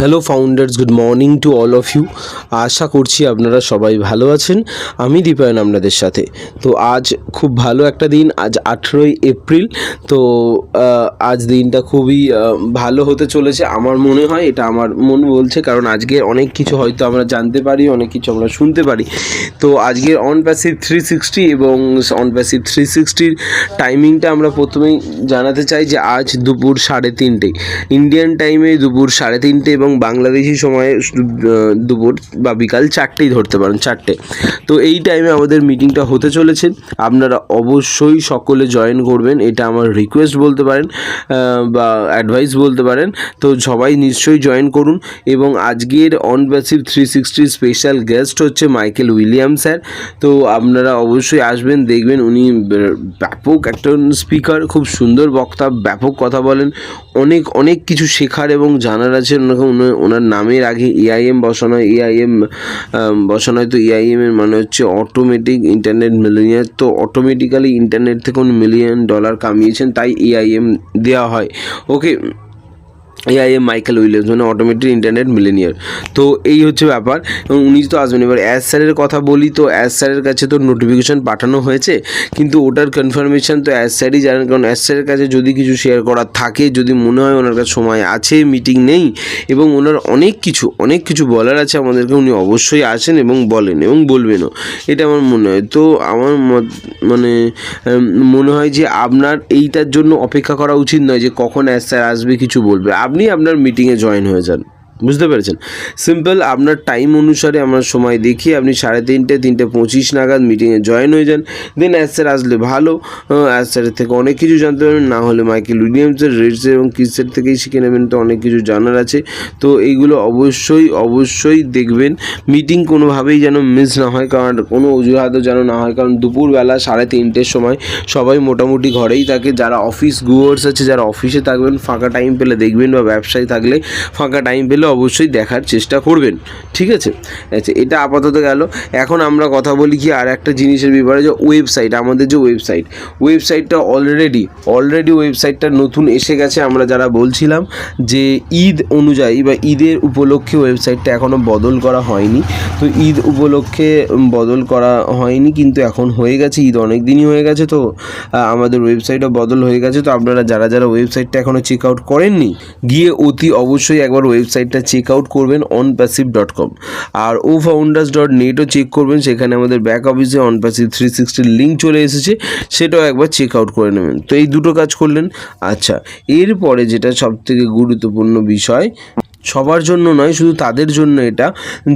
Hello founders good morning to all of you আশা করছি আপনারা সবাই ভালো আছেন। আমি দীপায়ন আপনাদের সাথে। তো আজ খুব ভালো একটা দিন। আজ আঠেরোই এপ্রিল। তো আজ দিনটা খুবই ভালো হতে চলেছে আমার মনে হয়। এটা আমার মন বলছে। কারণ আজকে অনেক কিছু হয়তো আমরা জানতে পারি, অনেক কিছু আমরা শুনতে পারি। তো আজকের অন প্যাসিভ থ্রি সিক্সটি এবং অন প্যাসিভ থ্রি সিক্সটির টাইমিংটা আমরা প্রথমেই জানাতে চাই যে আজ দুপুর সাড়ে তিনটে। ইন্ডিয়ান টাইমে দুপুর সাড়ে তিনটে এবং বাংলাদেশি সময়ে দুপুর বা বিকাল চারটেই ধরতে পারেন, চারটে। তো এই টাইমে আমাদের মিটিংটা হতে চলেছে। আপনারা অবশ্যই সকলে জয়েন করবেন, এটা আমার রিকোয়েস্ট বলতে পারেন বা অ্যাডভাইস বলতে পারেন। তো সবাই নিশ্চয়ই জয়েন করুন এবং আজকের অন প্যাসিভ থ্রি সিক্সটির স্পেশাল গেস্ট হচ্ছে মাইকেল উইলিয়াম স্যার তো আপনারা অবশ্যই আসবেন, দেখবেন উনি ব্যাপক একটা স্পিকার খুব সুন্দর বক্তা, ব্যাপক কথা বলেন। অনেক অনেক কিছু শেখার এবং জানার আছে। ওনার নামের আগে এআইএম বসানো হয়। এআইএম বসানো হয়। তো এআইএম এর মানে হচ্ছে অটোমেটিক ইন্টারনেট মিলিয়ন তো অটোমেটিক্যালি ইন্টারনেট থেকে উনি মিলিয়ন ডলার কামিয়েছেন। তাই এআইএম দেওয়া হয়। ওকে এআইএম মাইকেল উইলিয়ামস মানে অটোমেটিক ইন্টারনেট মিলেনিয়ার তো এই হচ্ছে ব্যাপার। এবং উনি তো আসবেন। এবার অ্যাস স্যারের কথা বলি তো অ্যাস স্যারের কাছে তো নোটিফিকেশন পাঠানো হয়েছে। কিন্তু ওটার কনফার্মেশন তো অ্যাস স্যারই জানেন। কারণ অ্যাস স্যারের কাছে যদি কিছু শেয়ার করার থাকে, যদি মনে হয় ওনার কাছে সময় আছে মিটিং নেই, এবং ওনার অনেক কিছু অনেক কিছু বলার আছে আমাদেরকে, উনি অবশ্যই আসেন এবং বলেন এবং বলবেনও। এটা আমার মনে হয়। তো আমার মানে মনে হয় যে আপনার এইটার জন্য অপেক্ষা করা উচিত নয় যে কখন অ্যাস স্যার আসবে, কিছু বলবে। আপনি আপনার মিটিংয়ে জয়েন হয়ে যান। বুঝতে পেরেছেন? সিম্পল আপনার টাইম অনুসারে আমার সময় দেখি, আপনি সাড়ে তিনটে তিনটে পঁচিশ নাগাদ মিটিংয়ে জয়েন হয়ে যান। দেন অ্যাস স্যার আসলে ভালো অ্যাস স্যারের থেকে অনেক কিছু জানতে পারবেন, না হলে মাইকেল উইলিয়ামসের রেডসের এবং কিসের থেকেই শিখে নেবেন, তো অনেক কিছু জানার আছে। তো এইগুলো অবশ্যই অবশ্যই দেখবেন। মিটিং কোনোভাবেই যেন মিস না হয়, কারণ কোনো অজুহাতও যেন না হয়, কারণ দুপুরবেলা সাড়ে তিনটের সময় সবাই মোটামুটি ঘরেই থাকে। যারা অফিস গুয়ার্স আছে, যারা অফিসে থাকবেন, ফাঁকা টাইম পেলে দেখবেন বা ব্যবসায় থাকলে ফাঁকা টাইম পেলে অবশ্যই দেখার চেষ্টা করবেন। ঠিক আছে? আচ্ছা এটা আপাতত গেল। এখন আমরা কথা বলি কি আর একটা জিনিসের ব্যাপারে, যে ওয়েবসাইট, আমাদের যে ওয়েবসাইট। ওয়েবসাইটটা অলরেডি অলরেডি ওয়েবসাইটটা নতুন এসে গেছে, আমরা যারা বলছিলাম যে ঈদ অনুযায়ী বা ঈদের উপলক্ষে ওয়েবসাইটটা এখনও বদল করা হয়নি। তো ঈদ উপলক্ষে বদল করা হয়নি, কিন্তু এখন হয়ে গেছে, ঈদ অনেক দিনই হয়ে গেছে, তো আমাদের ওয়েবসাইটও বদল হয়ে গেছে। তো আপনারা যারা যারা ওয়েবসাইটটা এখনও চেক আউট করেননি, গিয়ে অতি অবশ্যই একবার ওয়েবসাইটটা চেক আউট করবেন অন প্যাসিভ ডট কম আর ও ফাউন্ডার্স ডট নেটও চেক করবেন, সেখানে আমাদের ব্যাক অফিসে অন প্যাসিভ থ্রি সিক্সটির লিঙ্ক চলে এসেছে, সেটাও একবার চেক আউট করে নেবেন। তো এই দুটো কাজ করলেন। আচ্ছা এরপরে যেটা সবথেকে গুরুত্বপূর্ণ বিষয় সবার জন্য নয়, শুধু তাদের জন্য এটা,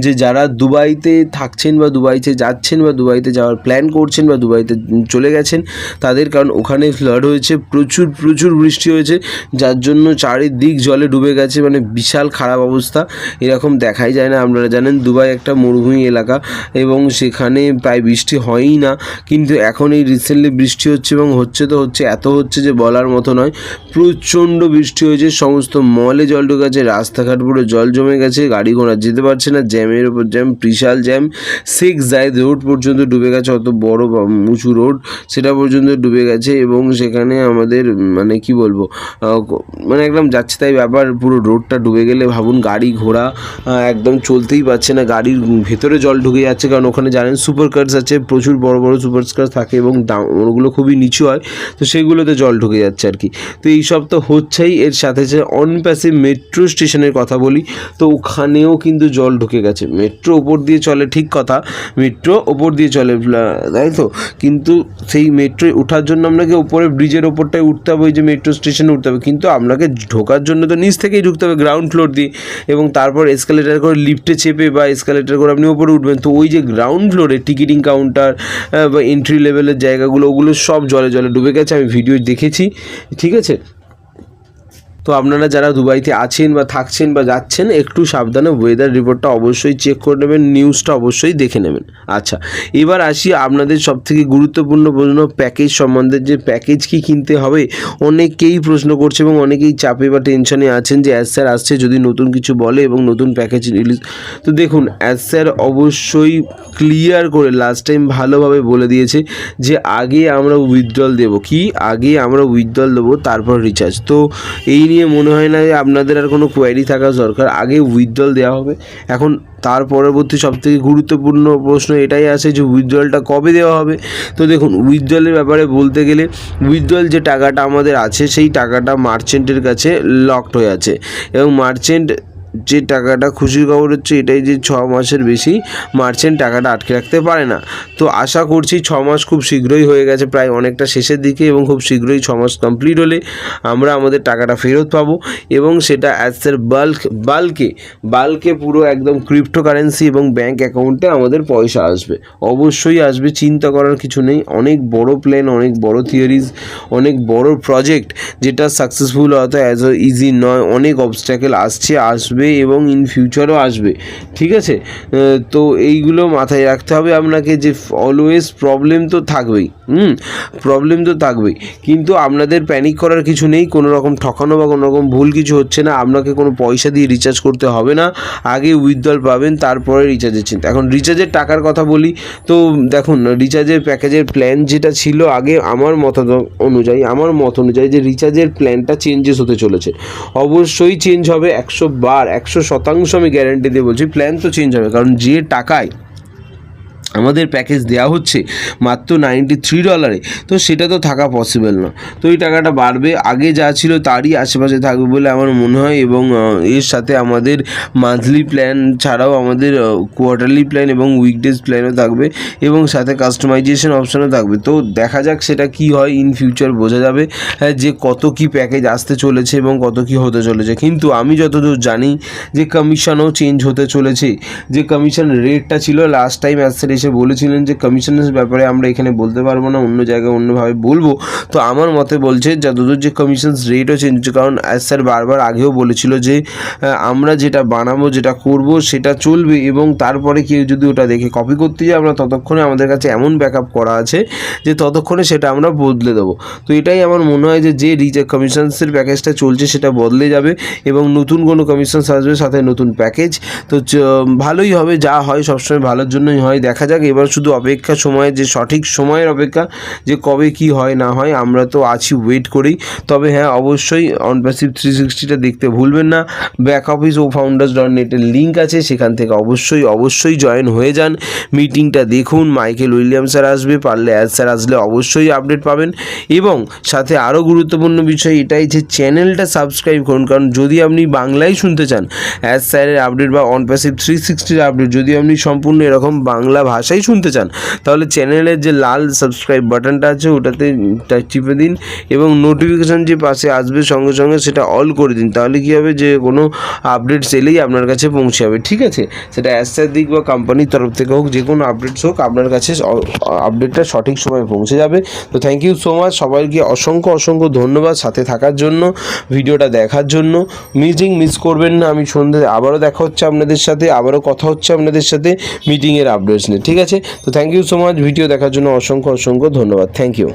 যে যারা দুবাইতে থাকছেন বা দুবাইতে যাচ্ছেন বা দুবাইতে যাওয়ার প্ল্যান করছেন বা দুবাইতে চলে গেছেন, তাদের কারণ ওখানে ফ্লাড হয়েছে, প্রচুর প্রচুর বৃষ্টি হয়েছে, যার জন্য চারিদিক জলে ডুবে গেছে মানে বিশাল খারাপ অবস্থা, এরকম দেখাই যায় না, আপনারা জানেন দুবাই একটা মরুভূমি এলাকা, এবং সেখানে প্রায় বৃষ্টি হয়ই না, কিন্তু এখন এই রিসেন্টলি বৃষ্টি হচ্ছে এবং হচ্ছে তো হচ্ছে, এত হচ্ছে যে বলার মতো নয়, প্রচণ্ড বৃষ্টি হয়েছে, সমস্ত মলে জল ঢুকে গেছে রাস্তাঘাট পুরো জল জমে গেছে, গাড়ি ঘোড়া যেতে পারছে না, জ্যামের ওপর জ্যাম, বিশাল জ্যাম শেখ জায়দ রোড পর্যন্ত ডুবে গেছে, অত বড় উঁচু রোড সেটা পর্যন্ত ডুবে গেছে এবং সেখানে আমাদের মানে কি বলব মানে একদম যাচ্ছে তাই ব্যাপার, পুরো রোডটা ডুবে গেলে ভাবুন গাড়ি ঘোড়া একদম চলতেই পারছে না, গাড়ির ভেতরে জল ঢুকে যাচ্ছে, কারণ ওখানে জানেন সুপার কার্স আছে, প্রচুর বড় বড় সুপার কার্স থাকে এবং দাম ওগুলো খুবই নিচু হয়, তো সেগুলোতে জল ঢুকে যাচ্ছে আর কি। তো এইসব তো হচ্ছেই, এর সাথে যে অনপ্যাসিভ মেট্রো স্টেশনের কথা বলি। তো ওখানেও কিন্তু জল ঢুকে গেছে। মেট্রো ওপর দিয়ে চলে, ঠিক কথা। মেট্রো ওপর দিয়ে চলে তাই তো? কিন্তু সেই মেট্রো ওঠার জন্য আপনাকে ওপরে ব্রিজের ওপরটায় উঠতে হবে, ওই যে মেট্রো স্টেশনে উঠতে হবে। কিন্তু আপনাকে ঢোকার জন্য তো নিচ থেকেই ঢুকতে হবে গ্রাউন্ড ফ্লোর দিয়ে। এবং তারপর এসকালেটার করে লিফটে চেপে বা এসকালেটার করে আপনি ওপরে উঠবেন। তো ওই যে গ্রাউন্ড ফ্লোরে টিকিটিং কাউন্টার বা এন্ট্রি লেভেলের জায়গাগুলো, ওগুলো সব জলে জলে ডুবে গেছে। আমি ভিডিও দেখেছি, ঠিক আছে? তো আপনারা যারা দুবাইতে আছেন বা থাকছেন বা যাচ্ছেন, একটু সাবধানে ওয়েদার রিপোর্টটা অবশ্যই চেক করে নেবেন নিউজটা অবশ্যই দেখে নেবেন। আচ্ছা এবার আসি আপনাদের সবথেকে গুরুত্বপূর্ণ প্রশ্ন প্যাকেজ সম্বন্ধে যে প্যাকেজ কি কিনতে হবে? অনেকেই প্রশ্ন করছে এবং অনেকেই চাপে বা টেনশনে আছেন যে অ্যাস স্যার আসছে যদি নতুন কিছু বলে এবং নতুন প্যাকেজ রিলিজ তো দেখুন অ্যাস স্যার অবশ্যই ক্লিয়ার করে লাস্ট টাইম ভালোভাবে বলে দিয়েছে যে আগে আমরা উইথড্রল দেবো। কি? আগে আমরা উইথড্রল দেবো, তারপর রিচার্জ তো এই নিয়ে মনে হয় না যে আপনাদের আর কোনো কোয়ারি থাকা দরকার। আগে উইথড্রল দেওয়া হবে। এখন তার পরবর্তী সবথেকে গুরুত্বপূর্ণ প্রশ্ন এটাই আছে যে উইথড্রলটা কবে দেওয়া হবে? তো দেখুন উইথড্রলের ব্যাপারে বলতে গেলে উইথড্রল যে টাকাটা আমাদের আছে, সেই টাকাটা মার্চেন্টের কাছে লকড হয়ে আছে। এবং মার্চেন্ট যে টাকাটা খুশির খবর হচ্ছে এটাই যে ছ মাসের বেশি মার্চেন্ট টাকাটা আটকে রাখতে পারে না। তো আশা করছি ছ মাস খুব শীঘ্রই হয়ে গেছে প্রায় অনেকটা শেষের দিকে এবং খুব শীঘ্রই ছ মাস কমপ্লিট হলে আমরা আমাদের টাকাটা ফেরত পাবো এবং সেটা অ্যাজ এর বাল্ক বাল্কে বাল্কে পুরো একদম ক্রিপ্টোকারেন্সি এবং ব্যাঙ্ক অ্যাকাউন্টে আমাদের পয়সা আসবে। অবশ্যই আসবে, চিন্তা করার কিছু নেই। অনেক বড় প্ল্যান অনেক বড় থিওরিজ অনেক বড় প্রজেক্ট যেটা সাকসেসফুল হতে অ্যাজ ইজি নয়। অনেক অবস্ট্যাকেল আসছে, আসবে। এবং ইন ফিউচারও আসবে, ঠিক আছে? তো এইগুলো মাথায় রাখতে হবে আপনাকে যে অলওয়েজ প্রবলেম তো থাকবেই। হুম প্রবলেম তো থাকবেই। কিন্তু আপনাদের প্যানিক করার কিছু নেই, কোনো রকম ঠকানো বা কোনো রকম ভুল কিছু হচ্ছে না, আপনাকে কোনো পয়সা দিয়ে রিচার্জ করতে হবে না, আগে উইথড্রল পাবেন, তারপরে রিচার্জের চিন্তা। এখন রিচার্জের টাকার কথা বলি, তো দেখুন রিচার্জের প্যাকেজের প্ল্যান যেটা ছিল আগে আমার মত অনুযায়ী, আমার মত অনুযায়ী যে রিচার্জের প্ল্যানটা চেঞ্জেস হতে চলেছে। অবশ্যই চেঞ্জ হবে, একশো বার, একশো শতাংশ আমি গ্যারান্টি দিয়ে বলছি প্ল্যান তো চেঞ্জ হবে। কারণ যে টাকায় আমাদের প্যাকেজ দেওয়া হচ্ছে মাত্র নাইনটি থ্রি ডলারে তো সেটা তো থাকা পসিবল না। তো এই টাকাটা বাড়বে। আগে যা ছিল তারই আশেপাশে থাকবে বলে আমার মনে হয় এবং এর সাথে আমাদের মান্থলি প্ল্যান ছাড়াও আমাদের কোয়ার্টারলি প্ল্যান এবং উইকডেজ প্ল্যানও থাকবে এবং সাথে কাস্টমাইজেশন অপশানও থাকবে। তো দেখা যাক সেটা কি হয়। ইন ফিউচার বোঝা যাবে হ্যাঁ, যে কত কি প্যাকেজ আসতে চলেছে এবং কত কি হতে চলেছে। কিন্তু আমি যতদূর জানি যে কমিশনও চেঞ্জ হতে চলেছে। যে কমিশন রেটটা ছিল লাস্ট টাইম অ্যাসের এসে বলেছিলেন যে কমিশনের ব্যাপারে আমরা এখানে বলতে পারব না, অন্য জায়গায় অন্যভাবে বলব। তো আমার মতে বলছে, যতদূর যে কমিশনস রেটও চেঞ্জ হচ্ছে, কারণ অ্যাজ স্যার বারবার আগেও বলেছিল যে আমরা যেটা বানাবো, যেটা করব, সেটা চলবে এবং তারপরে কেউ যদি ওটা দেখে কপি করতে যায়, আমরা ততক্ষণে আমাদের কাছে এমন ব্যাকআপ করা আছে যে ততক্ষণে সেটা আমরা বদলে দেবো। তো এটাই আমার মনে হয় যে যে রিচার্জ কমিশনসের প্যাকেজটা চলছে, সেটা বদলে যাবে এবং নতুন কোনো কমিশনস আসবে সাথে নতুন প্যাকেজ তো ভালোই হবে, যা হয় সবসময় ভালোর জন্যই হয়, দেখা যাক, এবার শুধু অপেক্ষা সময়, যে সঠিক সময়ের অপেক্ষা, যে কবে কি হয়, না হয়, আমরা তো আছি ওয়েট করেই। তবে হ্যাঁ অবশ্যই অনপ্যাসিভ থ্রি সিক্সটিটা দেখতে ভুলবেন না। ব্যাক অফিস ও ফাউন্ডার্স ডট নেটের লিঙ্ক আছে, সেখান থেকে অবশ্যই অবশ্যই জয়েন হয়ে যান। মিটিংটা দেখুন, মাইকেল উইলিয়াম স্যার আসবে, পারলে অ্যাজ স্যার আসলে অবশ্যই আপডেট পাবেন। এবং সাথে আরও গুরুত্বপূর্ণ বিষয় এটাই যে চ্যানেলটা সাবস্ক্রাইব করুন, কারণ যদি আপনি বাংলায় শুনতে চান, অ্যাজ স্যারের আপডেট বা অন প্যাসিভ থ্রি সিক্সটির আপডেট যদি আপনি সম্পূর্ণ এরকম বাংলা ভাষায় শুনতে চান, তাহলে চ্যানেলের যে লাল সাবস্ক্রাইব বাটনটা আছে, ওটাতে টিপে দিন এবং নোটিফিকেশান যে পাশে আসবে সঙ্গে সঙ্গে সেটা অল করে দিন, তাহলে কী হবে যে কোনো আপডেটস এলেই আপনার কাছে পৌঁছে যাবে, ঠিক আছে? সেটা অ্যাসার দিক বা কোম্পানির তরফ থেকে হোক, যে কোনো আপডেটস হোক, আপনার কাছে আপডেটটা সঠিক সময়ে পৌঁছে যাবে। তো থ্যাংক ইউ সো মাচ সবাইকে অসংখ্য অসংখ্য ধন্যবাদ সাথে থাকার জন্য, ভিডিওটা দেখার জন্য। মিটিং মিস করবেন না, আমি সন্ধ্যে আবারও দেখা হচ্ছে আপনাদের সাথে, আবারও কথা হচ্ছে আপনাদের সাথে মিটিংয়ের আপডেটস নিয়ে। ঠিক আছে? তো thank you so much video দেখার জন্য অসংখ্য অসংখ্য ধন্যবাদ। Thank you